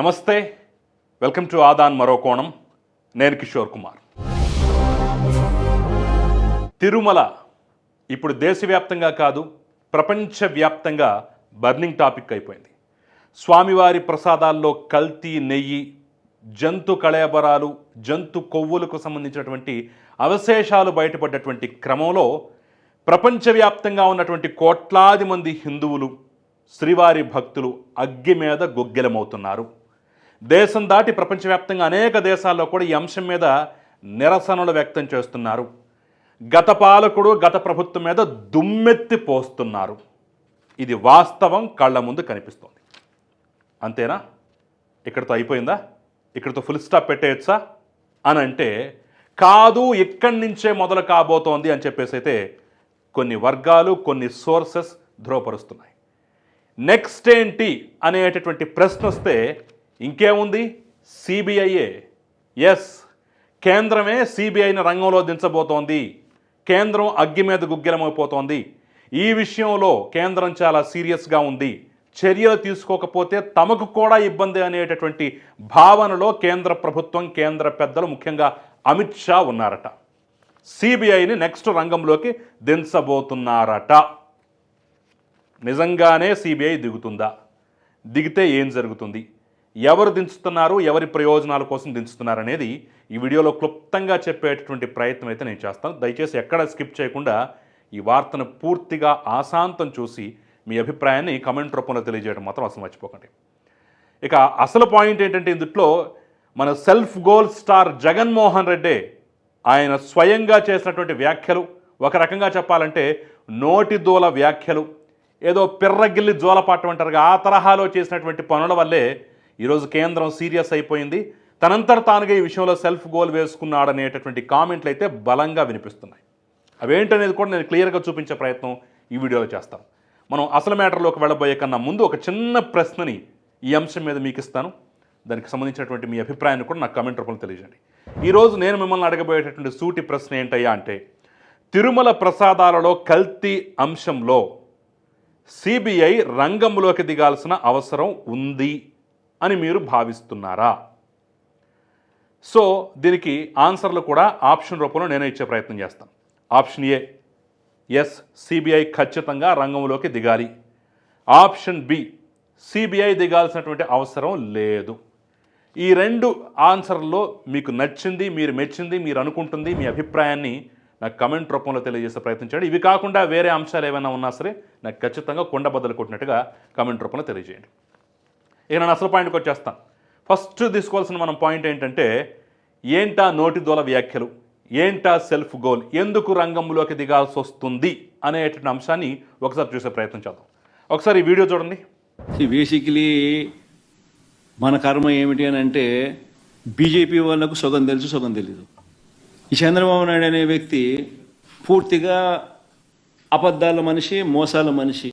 నమస్తే. Welcome to Aadan మరో కోణం. నేను కిషోర్ కుమార్. తిరుమల ఇప్పుడు దేశవ్యాప్తంగా కాదు ప్రపంచవ్యాప్తంగా బర్నింగ్ టాపిక్ అయిపోయింది. స్వామివారి ప్రసాదాల్లో కల్తీ నెయ్యి జంతు కళేబరాలు జంతు కొవ్వులకు సంబంధించినటువంటి అవశేషాలు బయటపడ్డటువంటి క్రమంలో ప్రపంచవ్యాప్తంగా ఉన్నటువంటి కోట్లాది మంది హిందువులు శ్రీవారి భక్తులు అగ్గి మీద గొగ్గెలమవుతున్నారు. దేశం దాటి ప్రపంచవ్యాప్తంగా అనేక దేశాల్లో కూడా ఈ అంశం మీద నిరసనలు వ్యక్తం చేస్తున్నారు. గత పాలకుడు గత ప్రభుత్వం మీద దుమ్మెత్తి పోస్తున్నారు. ఇది వాస్తవం కళ్ళ ముందు కనిపిస్తోంది. అంతేనా? ఇక్కడితో అయిపోయిందా? ఇక్కడితో ఫుల్ స్టాప్ పెట్టేయచ్చా? అని అంటే కాదు ఇక్కడి నుంచే మొదలు కాబోతోంది అని చెప్పేసి అయితే కొన్ని వర్గాలు కొన్ని సోర్సెస్ ధృవపరుస్తున్నాయి. నెక్స్ట్ ఏంటి అనేటటువంటి ప్రశ్న వస్తే ఇంకేముంది? సిబిఐఏ ఎస్ కేంద్రమే సిబిఐని రంగంలో దించబోతోంది. కేంద్రం అగ్గి మీద గుగ్గిలమైపోతోంది. ఈ విషయంలో కేంద్రం చాలా సీరియస్గా ఉంది. చర్యలు తీసుకోకపోతే తమకు కూడా ఇబ్బంది అనేటటువంటి భావనలో కేంద్ర ప్రభుత్వం కేంద్ర పెద్దలు ముఖ్యంగా అమిత్ షా ఉన్నారట. సిబిఐని నెక్స్ట్ రంగంలోకి దించబోతున్నారట. నిజంగానే సిబిఐ దిగుతుందా? దిగితే ఏం జరుగుతుంది? ఎవరు దించుతున్నారు ఎవరి ప్రయోజనాల కోసం దించుతున్నారు అనేది ఈ వీడియోలో క్లుప్తంగా చెప్పేటటువంటి ప్రయత్నం అయితే నేను చేస్తాను. దయచేసి ఎక్కడ స్కిప్ చేయకుండా ఈ వార్తను పూర్తిగా ఆశాంతం చూసి మీ అభిప్రాయాన్ని కమెంట్ రూపంలో తెలియజేయడం మాత్రం అసలు మర్చిపోకండి. ఇక అసలు పాయింట్ ఏంటంటే ఇందుట్లో మన self goal star Jaganmohan Reddy ఆయన స్వయంగా చేసినటువంటి వ్యాఖ్యలు. ఒక రకంగా చెప్పాలంటే నోటి దూల వ్యాఖ్యలు. ఏదో పిర్రగిల్లి జోలపాటం అంటారుగా ఆ తరహాలో చేసినటువంటి పనుల వల్లే ఈరోజు కేంద్రం సీరియస్ అయిపోయింది. తనంతట తానుగా ఈ విషయంలో సెల్ఫ్ గోల్ వేసుకున్నాడనేటటువంటి కామెంట్లు అయితే బలంగా వినిపిస్తున్నాయి. అవేంటనేది కూడా నేను క్లియర్గా చూపించే ప్రయత్నం ఈ వీడియోలో చేస్తాను. మనం అసలు మ్యాటర్లోకి వెళ్ళబోయే కన్నా ముందు ఒక చిన్న ప్రశ్నని ఈ అంశం మీద మీకు ఇస్తాను. దానికి సంబంధించినటువంటి మీ అభిప్రాయాన్ని కూడా నాకు కమెంట్ రూపంలో తెలియజేయండి. ఈరోజు నేను మిమ్మల్ని అడగబోయేటటువంటి సూటి ప్రశ్న ఏంటయ్యా అంటే తిరుమల ప్రసాదాలలో కల్తీ అంశంలో సిబిఐ రంగంలోకి దిగాల్సిన అవసరం ఉంది అని మీరు భావిస్తున్నారా? సో దీనికి ఆన్సర్లు కూడా ఆప్షన్ రూపంలో నేనే ఇచ్చే ప్రయత్నం చేస్తాను. ఆప్షన్ ఏ ఎస్ సిబిఐ ఖచ్చితంగా రంగంలోకి దిగాలి. ఆప్షన్ బి సిబిఐ దిగాల్సినటువంటి అవసరం లేదు. ఈ రెండు ఆన్సర్లో మీకు నచ్చింది మీరు మెచ్చింది మీరు అనుకుంటుంది మీ అభిప్రాయాన్ని నాకు కమెంట్ రూపంలో తెలియజేసే ప్రయత్నం చేయండి. ఇవి కాకుండా వేరే అంశాలు ఏమైనా ఉన్నా సరే నాకు ఖచ్చితంగా కొండ బద్దలు కొట్టినట్టుగా కమెంట్ రూపంలో తెలియజేయండి. ఇక నేను అసలు పాయింట్కి వచ్చేస్తాను ఫస్ట్ తీసుకోవాల్సిన మనం పాయింట్ ఏంటంటే ఏంటా నోటి దోల వ్యాఖ్యలు? ఏంటా సెల్ఫ్ గోల్ ఎందుకు రంగంలోకి దిగాల్సి వస్తుంది? అనేటువంటి అంశాన్ని ఒకసారి చూసే ప్రయత్నం చేద్దాం. ఒకసారి ఈ వీడియో చూడండి. బేసికలీ మన కర్మ ఏమిటి అని అంటే బీజేపీ వాళ్ళకు సగం తెలుసు సగం తెలీదు. ఈ చంద్రబాబు నాయుడు అనే వ్యక్తి పూర్తిగా అబద్ధాల మనిషి మోసాల మనిషి.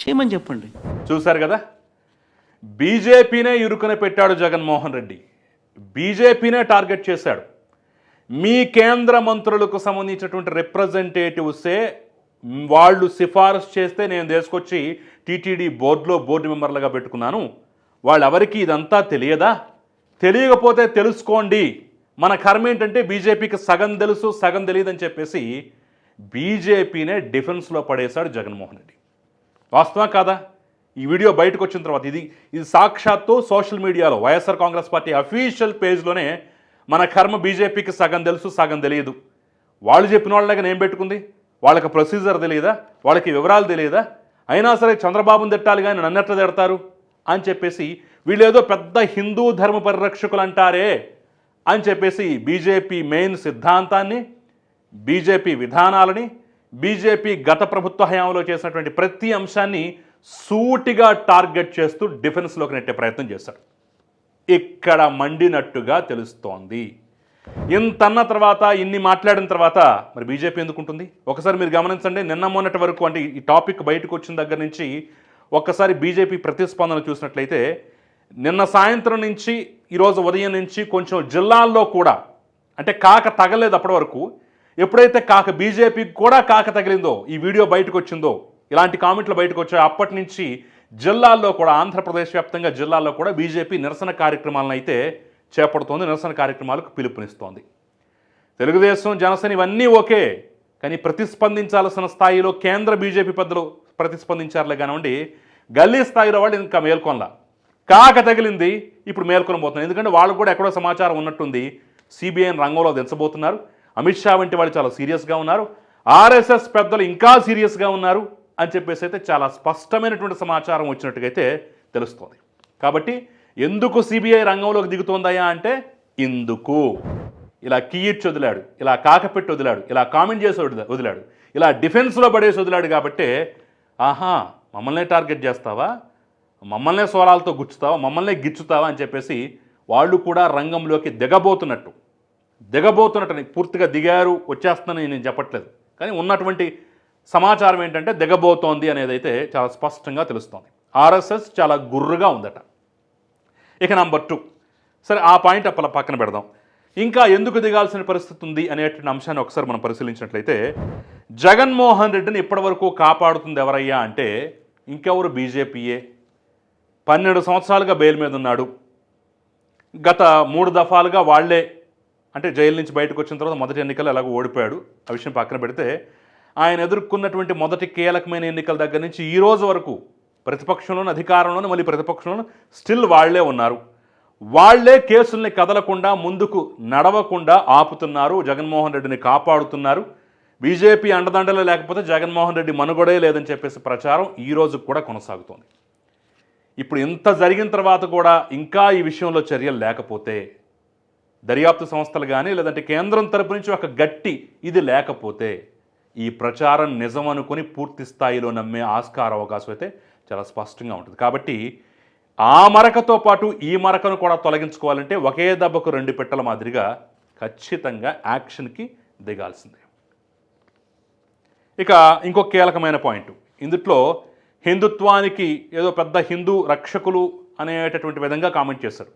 చేయమని చెప్పండి. చూశారు కదా? బీజేపీనే ఇరుకున పెట్టాడు జగన్మోహన్ రెడ్డి. బీజేపీనే టార్గెట్ చేశాడు. మీ కేంద్ర మంత్రులకు సంబంధించినటువంటి రిప్రజెంటేటివ్సే వాళ్ళు సిఫారసు చేస్తే నేను తీసుకొచ్చి టీటీడీ బోర్డులో బోర్డు మెంబర్లుగా పెట్టుకున్నాను. వాళ్ళెవరికి ఇదంతా తెలియదా? తెలియకపోతే తెలుసుకోండి. మన కర్మ ఏంటంటే బీజేపీకి సగం తెలుసు సగం తెలియదని చెప్పేసి బీజేపీనే డిఫెన్స్లో పడేశాడు జగన్మోహన్ రెడ్డి. వాస్తవం కాదా? ఈ వీడియో బయటకు వచ్చిన తర్వాత ఇది ఇది సాక్షాత్తు సోషల్ మీడియాలో వైఎస్ఆర్ కాంగ్రెస్ పార్టీ అఫీషియల్ పేజ్లోనే మన కర్మ బీజేపీకి సగం తెలుసు సగం తెలియదు. వాళ్ళు చెప్పిన వాళ్ళగా నేను పెట్టుకుంది? వాళ్ళకి ప్రొసీజర్ తెలియదా? వాళ్ళకి వివరాలు తెలియదా? అయినా సరే చంద్రబాబును తిట్టాలి కానీ నన్ను తిడతారు? అని చెప్పేసి వీళ్ళేదో పెద్ద హిందూ ధర్మ పరిరక్షకులు అంటారే అని చెప్పేసి బీజేపీ మెయిన్ సిద్ధాంతాన్ని బీజేపీ విధానాలని బీజేపీ గత ప్రభుత్వ హయాంలో చేసినటువంటి ప్రతి అంశాన్ని సూటిగా టార్గెట్ చేస్తూ డిఫెన్స్లోకి నెట్టే ప్రయత్నం చేశారు ఇక్కడ మండినట్టుగా తెలుస్తోంది. ఇంతన్న తర్వాత ఇన్ని మాట్లాడిన తర్వాత మరి బీజేపీ ఎందుకుంటుంది ఒకసారి మీరు గమనించండి నిన్న మొన్నటి వరకు అంటే ఈ టాపిక్ బయటకు వచ్చిన దగ్గర నుంచి ఒక్కసారి బీజేపీ ప్రతిస్పందన చూసినట్లయితే నిన్న సాయంత్రం నుంచి ఈరోజు ఉదయం నుంచి కొంచెం జిల్లాల్లో కూడా అంటే కాక తగలేదు అప్పటి వరకు ఎప్పుడైతే కాక బీజేపీకి కూడా కాక తగిలిందో ఈ వీడియో బయటకు వచ్చిందో ఇలాంటి కామెంట్లు బయటకు వచ్చాయో అప్పటి నుంచి జిల్లాల్లో కూడా ఆంధ్రప్రదేశ్ వ్యాప్తంగా జిల్లాల్లో కూడా బీజేపీ నిరసన కార్యక్రమాలను అయితే చేపడుతోంది నిరసన కార్యక్రమాలకు పిలుపునిస్తోంది. తెలుగుదేశం జనసేన ఇవన్నీ ఓకే కానీ ప్రతిస్పందించాల్సిన స్థాయిలో కేంద్ర బీజేపీ పెద్దలు ప్రతిస్పందించారులే కానివ్వండి గల్లీ స్థాయిలో వాళ్ళు ఇంకా మేల్కొనలా. కాక తగిలింది ఇప్పుడు మేల్కొనబోతున్నారు. ఎందుకంటే వాళ్ళు కూడా ఎక్కడో సమాచారం ఉన్నట్టుంది సిబిఐని రంగంలో దించబోతున్నారు. అమిత్ షా వంటి వాళ్ళు చాలా సీరియస్గా ఉన్నారు. ఆర్ఎస్ఎస్ పెద్దలు ఇంకా సీరియస్గా ఉన్నారు అని చెప్పేసి అయితే చాలా స్పష్టమైనటువంటి సమాచారం వచ్చినట్టుగైతే అయితే తెలుస్తోంది. కాబట్టి ఎందుకు సిబిఐ రంగంలోకి దిగుతోందయ్యా అంటే ఇందుకు. ఇలా కీయిచ్చి వదిలాడు ఇలా కాకపెట్టి వదిలాడు ఇలా కామెంట్ చేసి వదిలాడు ఇలా డిఫెన్స్లో పడేసి వదిలాడు కాబట్టి ఆహా మమ్మల్నే టార్గెట్ చేస్తావా? మమ్మల్నే స్వరాలతో గుచ్చుతావా? మమ్మల్నే గిచ్చుతావా? అని చెప్పేసి వాళ్ళు కూడా రంగంలోకి దిగబోతున్నట్టు. దిగబోతున్నట్టు పూర్తిగా దిగారు వచ్చేస్తుందని నేను చెప్పట్లేదు. కానీ ఉన్నటువంటి సమాచారం ఏంటంటే దిగబోతోంది అనేది అయితే చాలా స్పష్టంగా తెలుస్తోంది. ఆర్ఎస్ఎస్ చాలా గుర్రుగా ఉందట. ఇక నంబర్ టూ. సరే ఆ పాయింట్ అప్పల పక్కన పెడదాం. ఇంకా ఎందుకు దిగాల్సిన పరిస్థితి ఉంది అనేటువంటి అంశాన్ని ఒకసారి మనం పరిశీలించినట్లయితే జగన్మోహన్ రెడ్డిని ఇప్పటివరకు కాపాడుతుంది ఎవరయ్యా అంటే ఇంకెవరు బీజేపీయే? పన్నెండు సంవత్సరాలుగా బెయిల్ మీద ఉన్నాడు. గత మూడు దఫాలుగా వాళ్ళే అంటే జైలు నుంచి బయటకు వచ్చిన తర్వాత మొదటి ఎన్నికలు ఎలాగో ఓడిపోయాడు. ఆ విషయం పక్కన పెడితే ఆయన ఎదుర్కొన్నటువంటి మొదటి కీలకమైన ఎన్నికల దగ్గర నుంచి ఈ రోజు వరకు ప్రతిపక్షంలోనూ అధికారంలోనూ మళ్ళీ ప్రతిపక్షంలోనూ స్టిల్ వాళ్ళే ఉన్నారు. వాళ్ళే కేసుల్ని కదలకుండా ముందుకు నడవకుండా ఆపుతున్నారు. జగన్మోహన్ రెడ్డిని కాపాడుతున్నారు. బీజేపీ అండదండలే లేకపోతే జగన్మోహన్ రెడ్డి మనుగడే లేదని చెప్పేసి ప్రచారం ఈ రోజు కూడా కొనసాగుతోంది. ఇప్పుడు ఇంత జరిగిన తర్వాత కూడా ఇంకా ఈ విషయంలో చర్యలు లేకపోతే దర్యాప్తు సంస్థలు కానీ లేదంటే కేంద్రం తరపు నుంచి ఒక గట్టి ఇది లేకపోతే ఈ ప్రచారం నిజం అనుకుని పూర్తి స్థాయిలో నమ్మే ఆస్కార అవకాశం అయితే చాలా స్పష్టంగా ఉంటుంది. కాబట్టి ఆ మరకతో పాటు ఈ మరకను కూడా తొలగించుకోవాలంటే ఒకే దెబ్బకు రెండు పెట్టల మాదిరిగా ఖచ్చితంగా యాక్షన్కి దిగాల్సిందే. ఇక ఇంకో కీలకమైన పాయింట్. ఇందుట్లో హిందుత్వానికి ఏదో పెద్ద హిందూ రక్షకులు అనేటటువంటి విధంగా కామెంట్ చేశారు.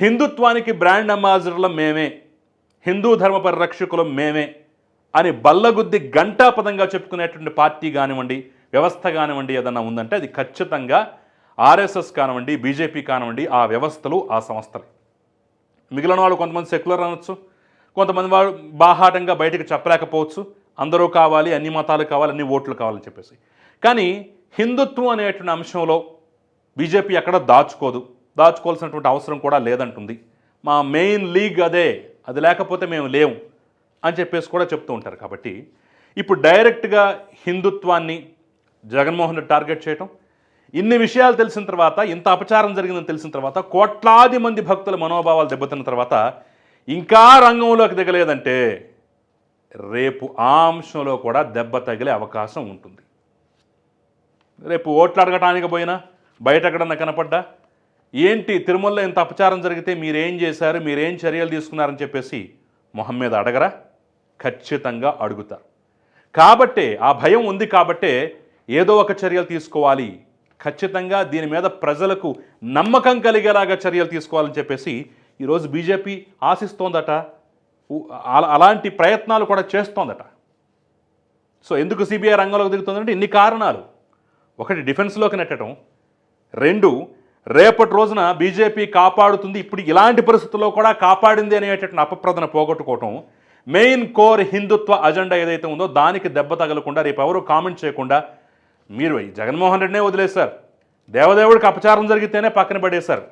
హిందుత్వానికి బ్రాండ్ అంబాసిడర్లం మేమే హిందూ ధర్మ పరిరక్షకులం మేమే అని బల్లగుద్ది గంటాపదంగా చెప్పుకునేటువంటి పార్టీ కానివ్వండి వ్యవస్థ కానివ్వండి ఏదన్నా ఉందంటే అది ఖచ్చితంగా ఆర్ఎస్ఎస్ కానివ్వండి బీజేపీ కానివ్వండి ఆ వ్యవస్థలు ఆ సంస్థలు. మిగిలిన వాళ్ళు కొంతమంది సెక్యులర్ అనొచ్చు కొంతమంది వాళ్ళు బాహాటంగా బయటకు చెప్పలేకపోవచ్చు అందరూ కావాలి అన్ని మతాలు కావాలి అన్ని ఓట్లు కావాలని చెప్పేసి. కానీ హిందుత్వం అనేటువంటి అంశంలో బీజేపీ ఎక్కడ దాచుకోదు. దాచుకోవాల్సినటువంటి అవసరం కూడా లేదంటుంది. మా మెయిన్ లీగ్ అదే అది లేకపోతే మేము లేవు అని చెప్పేసి కూడా చెప్తూ ఉంటారు కాబట్టి ఇప్పుడు డైరెక్ట్గా హిందుత్వాన్ని జగన్మోహన్ రెడ్డి టార్గెట్ చేయటం ఇన్ని విషయాలు తెలిసిన తర్వాత ఇంత అపచారం జరిగిందని తెలిసిన తర్వాత కోట్లాది మంది భక్తుల మనోభావాలు దెబ్బతిన్న తర్వాత ఇంకా రంగంలోకి దిగలేదంటే రేపు ఆ అంశంలో కూడా దెబ్బ తగిలే అవకాశం ఉంటుంది. రేపు ఓట్లు అడగటానికి పోయినా బయట ఎక్కడన్నా కనపడ్డా ఏంటి తిరుమలలో ఇంత అపచారం జరిగితే మీరేం చేశారు మీరేం చర్యలు తీసుకున్నారని చెప్పేసి మొహం మీద అడగరా? ఖచ్చితంగా అడుగుతారు కాబట్టే ఆ భయం ఉంది కాబట్టే ఏదో ఒక చర్యలు తీసుకోవాలి. ఖచ్చితంగా దీని మీద ప్రజలకు నమ్మకం కలిగేలాగా చర్యలు తీసుకోవాలని చెప్పేసి ఈరోజు బీజేపీ ఆశిస్తోందట. అలాంటి ప్రయత్నాలు కూడా చేస్తోందట. సో ఎందుకు సిబిఐ రంగంలోకి దిగుతుందంటే ఇన్ని కారణాలు. ఒకటి డిఫెన్స్లోకి నెట్టడం. రెండు రేపటి రోజున బీజేపీ కాపాడుతుంది. ఇప్పుడు ఇలాంటి పరిస్థితుల్లో కూడా కాపాడింది అనేటటువంటి అపప్రదన పోగొట్టుకోవటం మెయిన్ కోర్ హిందుత్వ అజెండా ఏదైతే ఉందో దానికి దెబ్బ తగలకుండా రేపు ఎవరు కామెంట్ చేయకుండా మీరు జగన్మోహన్ రెడ్డినే వదిలేశారు. దేవదేవుడికి అపచారం జరిగితేనే పక్కన పడేశారు.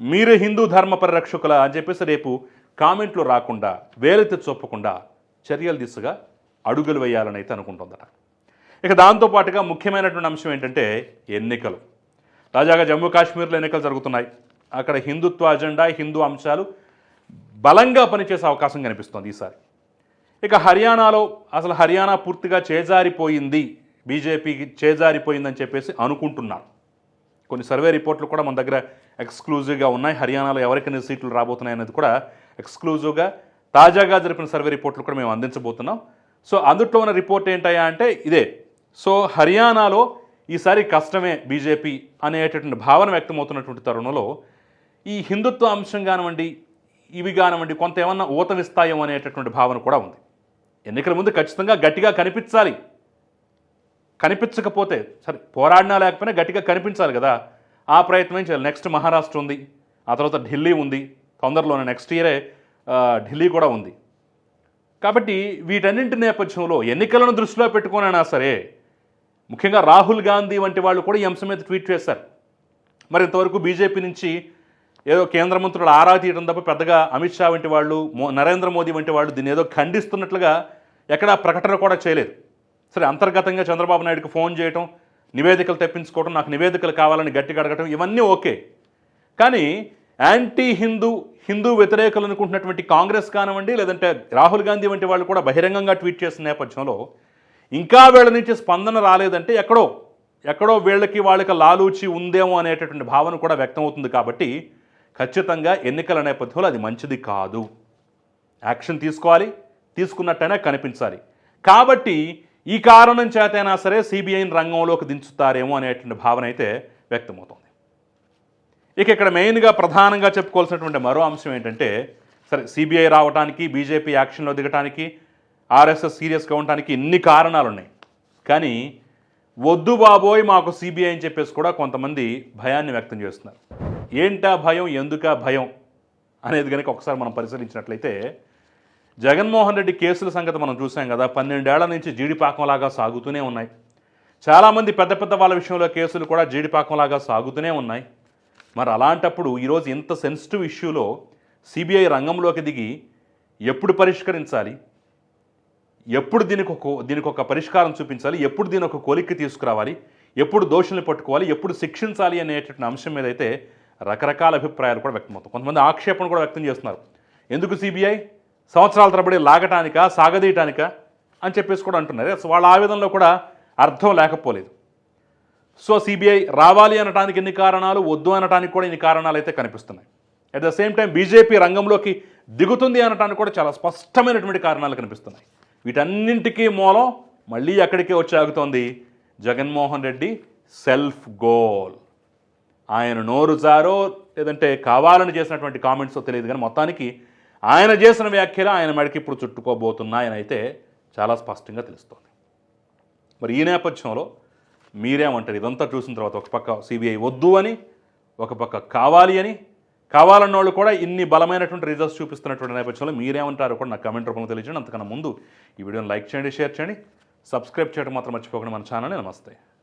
మీరు హిందూ ధర్మ పరిరక్షకుల అని చెప్పేసి రేపు కామెంట్లు రాకుండా వేలెత్తి చూపకుండా చర్యల దిశగా అడుగులు వేయాలని అయితే అనుకుంటుందట. ఇక దాంతోపాటుగా ముఖ్యమైనటువంటి అంశం ఏంటంటే ఎన్నికలు. తాజాగా జమ్మూ కాశ్మీర్లో ఎన్నికలు జరుగుతున్నాయి. అక్కడ హిందుత్వ అజెండా హిందూ అంశాలు బలంగా పనిచేసే అవకాశం కనిపిస్తోంది ఈసారి. ఇక హర్యానాలో అసలు హర్యానా పూర్తిగా చేజారిపోయింది. బీజేపీకి చేజారిపోయిందని చెప్పేసి అనుకుంటున్నారు. కొన్ని సర్వే రిపోర్ట్లు కూడా మన దగ్గర ఎక్స్క్లూజివ్గా ఉన్నాయి. హర్యానాలో ఎవరికైనా సీట్లు రాబోతున్నాయి అనేది కూడా ఎక్స్క్లూజివ్గా తాజాగా జరిపిన సర్వే రిపోర్ట్లు కూడా మేము అందించబోతున్నాం. సో అందుట్లో ఉన్న రిపోర్ట్ ఏంటయ్యా అంటే ఇదే. సో హర్యానాలో ఈసారి కష్టమే బీజేపీ అనేటటువంటి భావన వ్యక్తమవుతున్నటువంటి తరుణంలో ఈ హిందుత్వ అంశం కానివ్వండి ఇవి కానివ్వండి కొంత ఏమన్నా ఊతమిస్తాయం అనేటటువంటి భావన కూడా ఉంది. ఎన్నికల ముందు ఖచ్చితంగా గట్టిగా కనిపించాలి. కనిపించకపోతే సరే పోరాడినా లేకపోయినా గట్టిగా కనిపించాలి కదా. ఆ ప్రయత్నం చేయాలి? నెక్స్ట్ మహారాష్ట్ర ఉంది ఆ తర్వాత ఢిల్లీ ఉంది తొందరలోనే నెక్స్ట్ ఇయరే ఢిల్లీ కూడా ఉంది. కాబట్టి వీటన్నింటి నేపథ్యంలో ఎన్నికలను దృష్టిలో పెట్టుకోనైనా సరే ముఖ్యంగా రాహుల్ గాంధీ వంటి వాళ్ళు కూడా ఈ అంశం మీద ట్వీట్ చేశారు. మరి ఇంతవరకు బీజేపీ నుంచి ఏదో కేంద్ర మంత్రులు ఆరా తీయడం తప్ప పెద్దగా అమిత్ షా వంటి వాళ్ళు మో నరేంద్ర మోదీ వంటి వాళ్ళు దీన్ని ఏదో ఖండిస్తున్నట్లుగా ఎక్కడా ప్రకటన కూడా చేయలేదు. సరే అంతర్గతంగా చంద్రబాబు నాయుడుకి ఫోన్ చేయటం నివేదికలు తెప్పించుకోవడం నాకు నివేదికలు కావాలని గట్టిగా అడగటం ఇవన్నీ ఓకే. కానీ యాంటీ హిందూ హిందూ వ్యతిరేకులు అనుకుంటున్నటువంటి కాంగ్రెస్ కానివ్వండి లేదంటే రాహుల్ గాంధీ వంటి వాళ్ళు కూడా బహిరంగంగా ట్వీట్ చేసిన నేపథ్యంలో ఇంకా వీళ్ళ నుంచి స్పందన రాలేదంటే ఎక్కడో ఎక్కడో వీళ్ళకి వాళ్ళకి లాలూచి ఉందేమో అనేటటువంటి భావన కూడా వ్యక్తమవుతుంది కాబట్టి ఖచ్చితంగా ఎన్నికల నేపథ్యంలో అది మంచిది కాదు. యాక్షన్ తీసుకోవాలి తీసుకున్నట్టయినా కనిపించాలి. కాబట్టి ఈ కారణం చేతైనా సరే సిబిఐని రంగంలోకి దించుతారేమో అనేటువంటి భావన అయితే వ్యక్తమవుతుంది. ఇక ఇక్కడ మెయిన్గా ప్రధానంగా చెప్పుకోవాల్సినటువంటి మరో అంశం ఏంటంటే సరే సిబిఐ రావడానికి బీజేపీ యాక్షన్లో దిగటానికి ఆర్ఎస్ఎస్ సీరియస్గా ఉండడానికి ఇన్ని కారణాలు ఉన్నాయి కానీ వద్దు బాబోయ్ మాకు సిబిఐ అని చెప్పేసి కూడా కొంతమంది భయాన్ని వ్యక్తం చేస్తున్నారు. ఏంటా భయం ఎందుకా భయం అనేది కనుక ఒకసారి మనం పరిశీలించినట్లయితే జగన్మోహన్ రెడ్డి కేసుల సంగతి మనం చూసాం కదా పన్నెండేళ్ళ నుంచి జీడిపాకంలాగా సాగుతూనే ఉన్నాయి. చాలామంది పెద్ద పెద్ద వాళ్ళ విషయంలో కేసులు కూడా జీడిపాకంలాగా సాగుతూనే ఉన్నాయి. మరి అలాంటప్పుడు ఈరోజు ఇంత సెన్సిటివ్ ఇష్యూలో సిబిఐ రంగంలోకి దిగి ఎప్పుడు పరిష్కరించాలి? ఎప్పుడు దీనికి ఒక దీనికి ఒక పరిష్కారం చూపించాలి ఎప్పుడు దీని ఒక కొలిక్కి తీసుకురావాలి ఎప్పుడు దోషుల్ని పట్టుకోవాలి ఎప్పుడు శిక్షించాలి అనేటటువంటి అంశం మీద అయితే రకరకాల అభిప్రాయాలు కూడా వ్యక్తమవుతాయి. కొంతమంది ఆక్షేపణ కూడా వ్యక్తం చేస్తున్నారు. ఎందుకు సిబిఐ? సంవత్సరాల తరబడి లాగటానికా సాగదీయటానికా అని చెప్పేసి కూడా అంటున్నారు. సో వాళ్ళ ఆవేదనలో కూడా అర్థం లేకపోలేదు. సో సిబిఐ రావాలి అనటానికి ఎన్ని కారణాలు వద్దు అనటానికి కూడా ఇన్ని కారణాలు అయితే కనిపిస్తున్నాయి. At the same time BJP రంగంలోకి దిగుతుంది అనటానికి కూడా చాలా స్పష్టమైనటువంటి కారణాలు కనిపిస్తున్నాయి. వీటన్నింటికీ మూలం మళ్ళీ ఎక్కడికే వచ్చి ఆగుతోంది జగన్మోహన్ రెడ్డి సెల్ఫ్ గోల్. ఆయన నోరు జారో లేదంటే కావాలని చేసినటువంటి కామెంట్స్ తెలియదు కానీ మొత్తానికి ఆయన చేసిన వ్యాఖ్యలు ఆయన మెడకి ఇప్పుడు చుట్టుకోబోతున్నాయని అయితే చాలా స్పష్టంగా తెలుస్తోంది. మరి ఈ నేపథ్యంలో మీరేమంటారు? ఇదంతా చూసిన తర్వాత ఒక పక్క సిబిఐ వద్దు అని ఒక పక్క కావాలి అని కావాలన్న వాళ్ళు కూడా ఇన్ని బలమైనటువంటి రిజల్ట్స్ చూపిస్తున్నటువంటి నేపథ్యంలో మీరేమంటారు కూడా నాకు కమెంట్ రూపంలో తెలియజేయండి. అంతకన్నా ముందు ఈ వీడియోని లైక్ చేయండి షేర్ చేయండి. సబ్స్క్రైబ్ చేయడం మాత్రం మర్చిపోకండి మన ఛానల్ని నమస్తే.